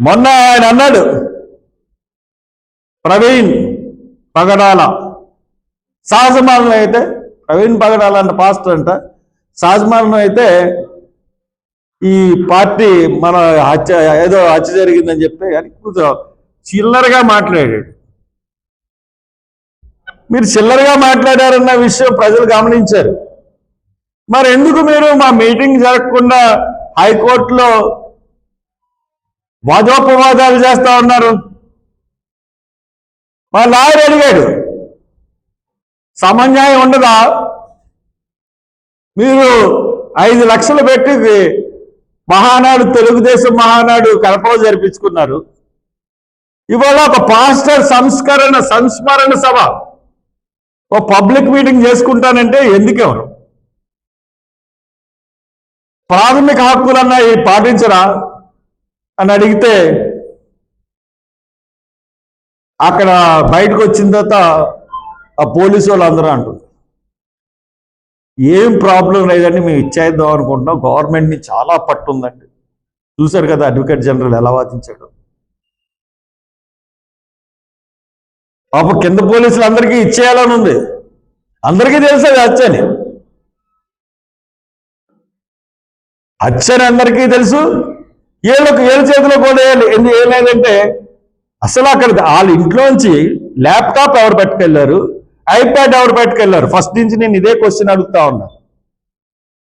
మొన్న ఆయన అన్నాడు ప్రవీణ్ పగడాల. సహజమానం అయితే ప్రవీణ్ పగడాల అంట పాస్టర్ అంట సహజమానం అయితే ఈ పార్టీ మన హత్య ఏదో హత్య జరిగిందని చెప్పి అని కొంచెం చిల్లరగా మాట్లాడాడు. మీరు చిల్లరగా మాట్లాడారన్న విషయం ప్రజలు గమనించారు. మరి ఎందుకు మీరు మా మీటింగ్ జరగకుండా హైకోర్టులో వాదోపవాదాలు చేస్తా ఉన్నారు. మా ఆయన అడిగాడు సమన్యాయం ఉండదా? మీరు ఐదు లక్షలు పెట్టి మహానాడు తెలుగుదేశం మహానాడు కడపలో జరిపించుకున్నారు. ఇవాళ ఒక పాస్టర్ సంస్కరణ సంస్మరణ సభ. ఓ పబ్లిక్ మీటింగ్ చేసుకుంటానంటే ఎందుకెవరు ప్రాథమిక హక్కులన్నా పాటించరా? అని అడిగితే అక్కడ బయటకు వచ్చిన తర్వాత ఆ పోలీసు వాళ్ళు అందరూ అంటారు ఏం ప్రాబ్లం లేదండి మేము ఇచ్చేద్దాం అనుకుంటున్నాం. గవర్నమెంట్ని చాలా పట్టు ఉందండి చూశారు కదా అడ్వకేట్ జనరల్ ఎలా వాదించాడు. పాప కింద పోలీసులు అందరికీ ఇచ్చేయాలని ఉంది. అందరికీ తెలుసు అది అచ్చని అచ్చని అందరికీ తెలుసు. ఏళ్ళకు వీళ్ళ చేతిలో కూడా ఎందుకు ఏమైందంటే అసలు అక్కడ వాళ్ళ ఇంట్లోంచి ల్యాప్టాప్ ఎవరు పట్టుకెళ్ళారు ఐప్యాడ్ ఎవరు పట్టుకెళ్ళారు ఫస్ట్ నుంచి నేను ఇదే క్వశ్చన్ అడుగుతా ఉన్నా.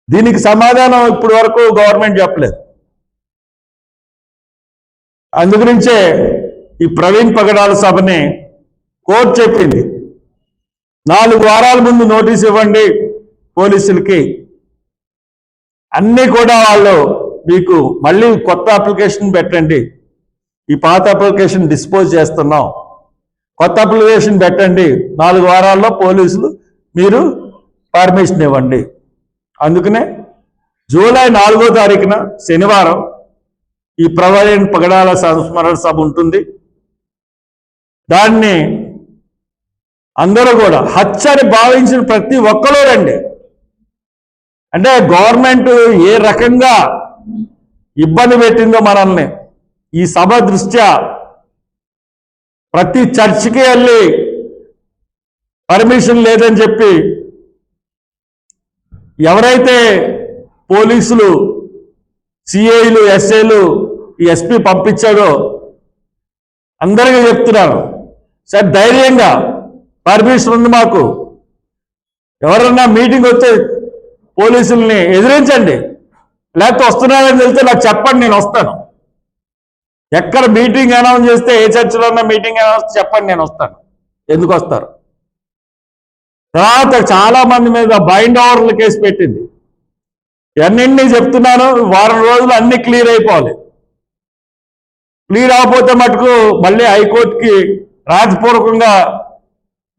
దీనికి సమాధానం ఇప్పటి వరకు గవర్నమెంట్ చెప్పలేదు. అందుగురించే ఈ ప్రవీణ్ పగడాల సభని కోర్టు చెప్పింది. నాలుగు వారాల ముందు నోటీస్ ఇవ్వండి పోలీసులకి. అన్నీ కూడా వాళ్ళు మీకు మళ్ళీ కొత్త అప్లికేషన్ పెట్టండి. ఈ పాత అప్లికేషన్ డిస్పోజ్ చేస్తున్నాం. కొత్త అప్లికేషన్ పెట్టండి. నాలుగు వారాల్లో పోలీసులు మీరు పర్మిషన్ ఇవ్వండి. అందుకనే జూలై నాలుగో తారీఖున శనివారం ఈ ప్రవీణ్ పగడాల సంస్మరణ సభ ఉంటుంది. దాన్ని అందరూ కూడా హత్య అని భావించిన ప్రతి ఒక్కరూ రండి. అంటే గవర్నమెంట్ ఏ రకంగా ఇబ్బంది పెట్టిందో మనల్ని. ఈ సభ దృష్ట్యా ప్రతి చర్చికి వెళ్ళి పర్మిషన్ లేదని చెప్పి ఎవరైతే పోలీసులు సిఐలు ఎస్ఐలు ఎస్పి ఎస్పీ పంపించాడో అందరికీ చెప్తున్నారు సార్ ధైర్యంగా పర్మిషన్ ఉంది మాకు. ఎవరన్నా మీటింగ్ వస్తే పోలీసుల్ని ఎదిరించండి. లేకపోతే వస్తున్నారని తెలిస్తే నాకు చెప్పండి నేను వస్తాను. ఎక్కడ మీటింగ్ అనౌన్స్ చేస్తే ఏ చర్చలో ఉన్న మీటింగ్ అనౌన్స్ చెప్పండి నేను వస్తాను. ఎందుకు వస్తారు? తర్వాత చాలా మంది మీద బైండ్ ఓవర్ల కేసు పెట్టింది. ఎన్నింటినీ చెప్తున్నాను వారం రోజులు అన్ని క్లియర్ అయిపోవాలి. క్లియర్ అవకపోతే మటుకు మళ్ళీ హైకోర్టుకి రాజపూర్వకంగా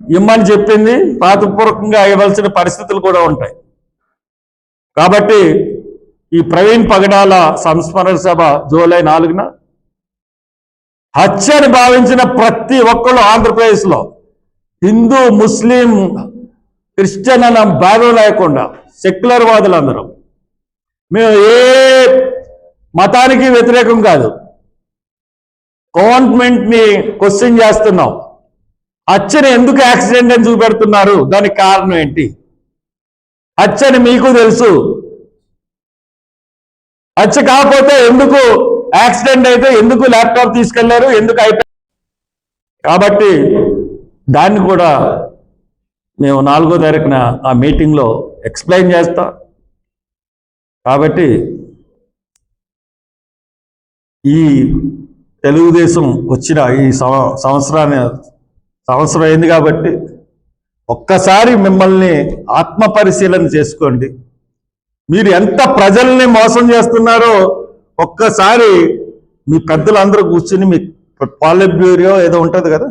ఇమ్మని చెప్పింది రాతపూర్వకంగా ఇవ్వాల్సిన పరిస్థితులు కూడా ఉంటాయి. కాబట్టి ఈ ప్రవీణ్ పగడాల సంస్మరణ సభ జూలై నాలుగున హత్యని భావించిన ప్రతి ఒక్కళ్ళు ఆంధ్రప్రదేశ్లో హిందూ ముస్లిం క్రిస్టియన్ అన్న భేదం లేకుండా సెక్యులర్ వాదులు అందరూ మేము ఏ మతానికి వ్యతిరేకం కాదు. గవర్నమెంట్ని క్వశ్చన్ చేస్తున్నాం. హత్యని ఎందుకు యాక్సిడెంట్ అని చూపెడుతున్నారు? దానికి కారణం ఏంటి? హత్యని మీకు తెలుసు. వచ్చి కాకపోతే ఎందుకు యాక్సిడెంట్ అయితే ఎందుకు ల్యాప్టాప్ తీసుకెళ్ళారు? ఎందుకు అయిపోయి కాబట్టి దాన్ని కూడా మేము నాలుగో తారీఖున ఆ మీటింగ్లో ఎక్స్ప్లెయిన్ చేస్తాం. కాబట్టి ఈ తెలుగుదేశం వచ్చిన ఈ సంవ- సంవత్సరాన్ని సంవత్సరం అయింది కాబట్టి ఒక్కసారి మిమ్మల్ని ఆత్మ పరిశీలన చేసుకోండి. మీరు ఎంత ప్రజల్ని మోసం చేస్తున్నారో ఒక్కసారి మీ పెద్దలందరూ కూర్చుని మీ పాలిట్ బ్యూరో ఏదో ఉంటుంది కదా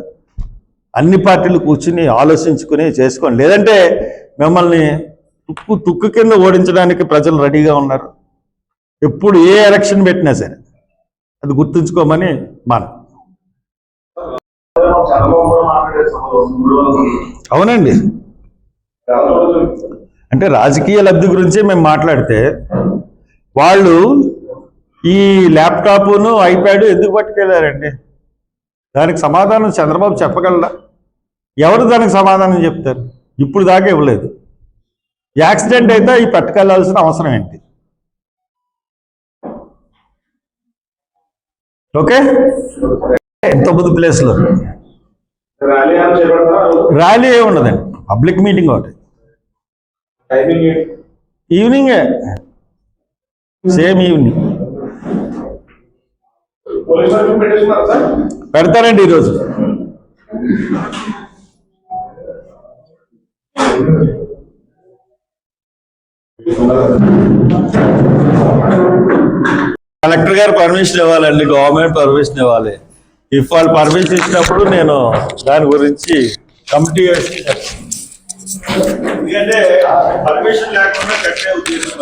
అన్ని పార్టీలు కూర్చుని ఆలోచించుకుని చేసుకోండి. లేదంటే మిమ్మల్ని తుక్కు తుక్కు కింద ఓడించడానికి ప్రజలు రెడీగా ఉన్నారు. ఎప్పుడు ఏ ఎలక్షన్ పెట్టినా సరే. అది గుర్తుంచుకోమని మనం. అవునండి. అంటే రాజకీయ లబ్ధి గురించి మేము మాట్లాడితే వాళ్ళు ఈ ల్యాప్టాప్ను ఐప్యాడ్ ఎందుకు పట్టుకెళ్ళారండి దానికి సమాధానం చంద్రబాబు చెప్పగలరా ఎవరు దానికి సమాధానం చెప్తారు? ఇప్పుడు దాకా ఇవ్వలేదు. యాక్సిడెంట్ అయితే ఈ పట్టుకెళ్ళాల్సిన అవసరం ఏంటి? ఓకే? ఎంత ప్లేస్లో? ర్యాలీ ఏమి ఉండదండి పబ్లిక్ మీటింగ్ ఒకటి. ఈవినింగే సేమ్ ఈవినింగ్ పెడతారండి ఈరోజు. కలెక్టర్ గారు పర్మిషన్ ఇవ్వాలండి గవర్నమెంట్ పర్మిషన్ ఇవ్వాలి. ఇఫ్ వాళ్ళు పర్మిషన్ ఇచ్చినప్పుడు నేను దాని గురించి కమిటీ వేసి ఎందుకంటే పర్మిషన్ లేకుండా కట్టే ఉద్దేశం